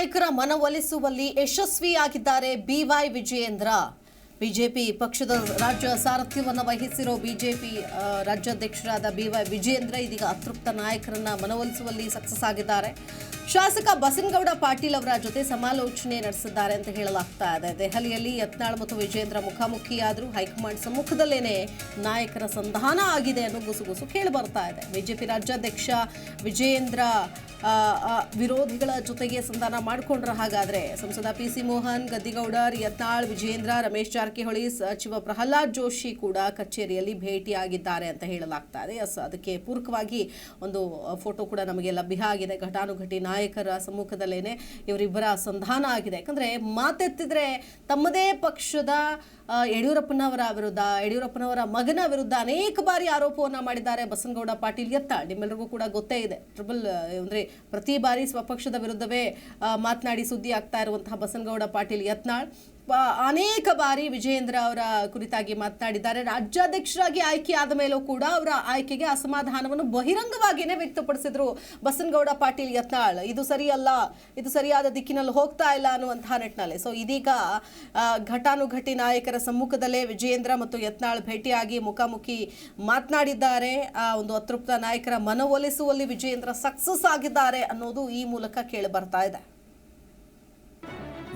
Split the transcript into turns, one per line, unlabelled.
ನಾಯಕರ ಮನವೊಲಿಸುವಲ್ಲಿ ಯಶಸ್ವಿಯಾಗಿದ್ದಾರೆ B Y Vijayendra. BJP ಪಕ್ಷದ ರಾಜ್ಯ ಸಾರಥ್ಯವನ್ನು ವಹಿಸಿರೋ ಬಿಜೆಪಿ ರಾಜ್ಯಾಧ್ಯಕ್ಷರಾದ ಬಿವೈ ವಿಜಯೇಂದ್ರ ಇದೀಗ ಅತೃಪ್ತ ನಾಯಕರನ್ನ ಮನವೊಲಿಸುವಲ್ಲಿ ಸಕ್ಸಸ್ ಆಗಿದ್ದಾರೆ. ಶಾಸಕ ಬಸನಗೌಡ ಪಾಟೀಲ್ ಅವರ ಜೊತೆ ಸಮಾಲೋಚನೆ ನಡೆಸಿದ್ದಾರೆ ಅಂತ ಹೇಳಲಾಗ್ತಾ ಇದೆ. ದೆಹಲಿಯಲ್ಲಿ ಯತ್ನಾಳ್ ಮತ್ತು ವಿಜೇಂದ್ರ ಮುಖಾಮುಖಿಯಾದರೂ ಹೈಕಮಾಂಡ್ ಸಮ್ಮುಖದಲ್ಲೇನೆ ನಾಯಕರ ಸಂಧಾನ ಆಗಿದೆ ಅನ್ನೋ ಗುಸುಗುಸು ಕೇಳಿ ಬರ್ತಾ ಇದೆ. ಬಿಜೆಪಿ ರಾಜ್ಯಾಧ್ಯಕ್ಷ ವಿಜೇಂದ್ರ ವಿರೋಧಿಗಳ ಜೊತೆಗೆ ಸಂಧಾನ ಮಾಡಿಕೊಂಡ್ರ ಹಾಗಾದ್ರೆ ಸಂಸದ ಪಿ ಸಿ ಮೋಹನ್ ಗದ್ದಿಗೌಡರ್ ಯತ್ನಾಳ್, ವಿಜೇಂದ್ರ, ರಮೇಶ್ ಜಾರಕಿಹೊಳಿ ಸಚಿವ ಪ್ರಹ್ಲಾದ್ ಜೋಶಿ ಕೂಡ ಕಚೇರಿಯಲ್ಲಿ ಭೇಟಿಯಾಗಿದ್ದಾರೆ ಅಂತ ಹೇಳಲಾಗ್ತಾ ಇದೆ. ಅದಕ್ಕೆ ಪೂರಕವಾಗಿ ಒಂದು ಫೋಟೋ ಕೂಡ ನಮಗೆ ಲಭ್ಯ ಆಗಿದೆ. ಘಟಾನುಘಟಿ ನಾಯಕರ ಸಮ್ಮುಖದಲ್ಲೇನೆ ಇವರಿಬ್ಬರ ಸಂಧಾನ ಆಗಿದೆ. ಯಾಕಂದ್ರೆ ಮಾತೆತ್ತಿದ್ರೆ ತಮ್ಮದೇ ಪಕ್ಷದ ಯಡಿಯೂರಪ್ಪನವರ ವಿರುದ್ಧ, ಯಡಿಯೂರಪ್ಪನವರ ಮಗನ ವಿರುದ್ಧ ಅನೇಕ ಬಾರಿ ಆರೋಪವನ್ನು ಮಾಡಿದ್ದಾರೆ ಬಸನಗೌಡ ಪಾಟೀಲ್ ಎತ್ತ ನಿಮ್ಮೆಲ್ಲರಿಗೂ ಕೂಡ ಗೊತ್ತೇ ಇದೆ. ಟ್ರಿಬಲ್ ಅಂದ್ರೆ ಪ್ರತಿ ಬಾರಿ ಸ್ವಪಕ್ಷದ ವಿರುದ್ಧವೇ ಮಾತನಾಡಿ ಸುದ್ದಿ ಆಗ್ತಾ ಇರುವಂತಹ ಬಸನಗೌಡ ಪಾಟೀಲ್ ಯತ್ನಾಳ್. ಅನೇಕ ಬಾರಿ ವಿಜಯೇಂದ್ರ ಅವರ ಕುರಿತಾಗಿ ಮಾತನಾಡಿದ್ದಾರೆ. ರಾಜ್ಯಾಧ್ಯಕ್ಷರಾಗಿ ಆಯ್ಕೆ ಆದ ಮೇಲೂ ಕೂಡ ಅವರ ಆಯ್ಕೆಗೆ ಅಸಮಾಧಾನವನ್ನು ಬಹಿರಂಗವಾಗಿಯೇ ವ್ಯಕ್ತಪಡಿಸಿದ್ರು ಬಸನಗೌಡ ಪಾಟೀಲ್ ಯತ್ನಾಳ್. ಇದು ಸರಿಯಲ್ಲ, ಇದು ಸರಿಯಾದ ದಿಕ್ಕಿನಲ್ಲಿ ಹೋಗ್ತಾ ಇಲ್ಲ ಅನ್ನುವಂತಹ ನಿಟ್ಟಿನಲ್ಲಿ. ಸೊ ಇದೀಗ ಘಟಾನುಘಟಿ ನಾಯಕರ ಸಮ್ಮುಖದಲ್ಲೇ ವಿಜಯೇಂದ್ರ ಮತ್ತು ಯತ್ನಾಳ್ ಭೇಟಿಯಾಗಿ ಮುಖಾಮುಖಿ ಮಾತನಾಡಿದ್ದಾರೆ. ಆ, ಒಂದು ಅತೃಪ್ತ ನಾಯಕರ ಮನವೊಲಿಸುವಲ್ಲಿ ವಿಜಯೇಂದ್ರ ಸಕ್ಸಸ್ ಆಗಿದ್ದಾರೆ ಅನ್ನೋದು ಈ ಮೂಲಕ ಕೇಳಿ ಬರ್ತಾ ಇದೆ.